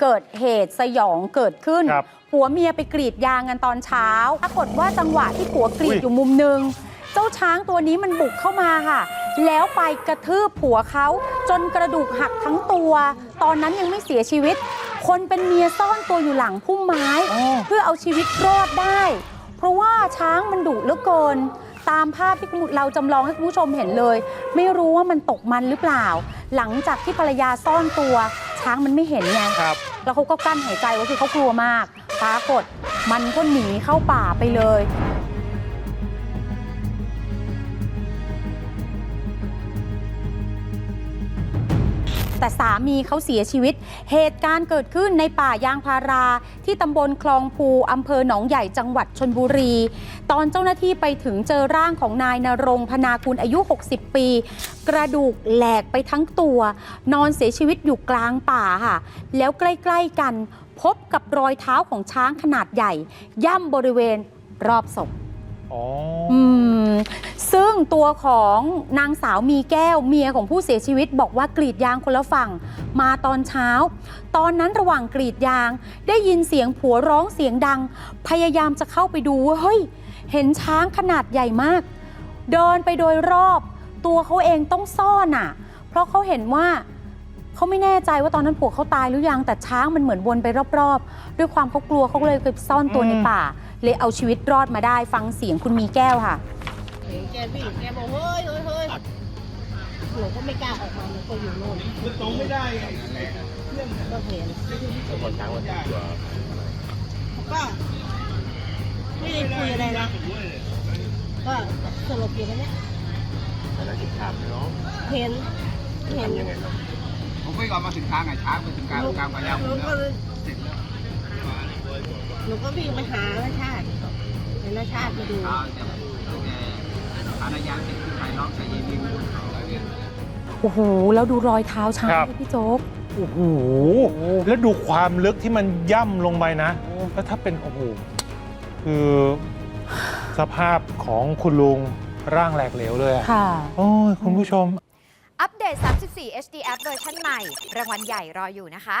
เกิดเหตุสยองเกิดขึ้น ครับผัวเมียไปกรีดยางกันตอนเช้า ปรากฏว่าจังหวะที่ผัวกรีดอุ้ยอยู่มุมหนึ่งเจ้าช้างตัวนี้มันบุกเข้ามาค่ะ แล้วไปกระทืบผัวเขาจนกระดูกหักทั้งตัว ตอนนั้นยังไม่เสียชีวิต คนเป็นเมียซ่อนตัวอยู่หลังพุ่มไม้เพื่อเอาชีวิตรอดได้ เพราะว่าช้างมันดุเหลือเกิน ตามภาพที่เราจำลองให้คุณผู้ชมเห็นเลย ไม่รู้ว่ามันตกมันหรือเปล่า หลังจากที่ภรรยาซ่อนตัว ช้างมันไม่เห็นไงครับ แล้วเขาก็กั้นหายใจไว้คือเขากลัวมากปรากฏมันก็หนีเข้าป่าไปเลย แต่สามีเขาเสียชีวิต เหตุการณ์เกิดขึ้นในป่ายางพารา ที่ตำบลคลองภูอำเภอหนองใหญ่จังหวัดชนบุรี ตอนเจ้าหน้าที่ไปถึงเจอร่างของนายนรงพนากุลอายุ 60 ปี กระดูกแหลกไปทั้งตัว นอนเสียชีวิตอยู่กลางป่าค่ะ แล้วใกล้ ๆ กันพบกับรอยเท้าของช้างขนาดใหญ่ ย่ำบริเวณรอบศพอ๋ออืมซึ่ง ตัวของนางสาวมีแก้วเมียของผู้เสียชีวิต บอกว่ากรีดยางคนละฝั่ง มาตอนเช้า ตอนนั้นระหว่างกรีดยาง ได้ยินเสียงผัวร้องเสียงดัง พยายามจะเข้าไปดูว่าเฮ้ย เห็นช้างขนาดใหญ่มาก เดินไปโดยรอบ ตัวเขาเองต้องซ่อนอะ เพราะเขาเห็นว่าเขาไม่แน่ใจว่าตอนนั้นผัวเขาตายหรือยังแต่ช้างมันเหมือนวนไปรอบๆ ด้วยความเขากลัวเขาก็เลยไปซ่อนตัวในป่า เลยเอาชีวิตรอดมาได้ฟังเสียงคุณมีแก้วค่ะ เห็นแกวิ่งแกบอกเฮ้ยเฮ้ยเฮ้ยหนูก็ไม่กล้าออกมาหนูก็อยู่โน่นตรงไม่ได้ก็เห็นก็ไม่ได้คุยอะไรนะก็สลบอยู่ตรงเนี้ยเห็นเห็นผมไปก่อนมาถึงทางไงช้างไปถึงกลางหนูกลางพายาหผนูมก็แล้วเลยเสร็จแล้วหนูก็วิ่งไปหานาชาติเห็นนาชาติไปดู อ่าเดี๋ยวแกอานายางเสร็จคือใครร้องใส่เย็นวิวอะไรเนี่ยโอ้โห แล้วดูรอยเท้าช้างครับดิพี่โจ๊ก โอ้โห แล้วดูความลึกที่มันย่ำลงไปนะ แล้วถ้าเป็น โอ้โห คือสภาพของคุณลุงร่างแหลกเหลวเลยอะค่ะ โอ้ยคุณผู้ชม อัปเดต 34 HD App เวอร์ชันใหม่ รางวัลใหญ่รออยู่นะคะ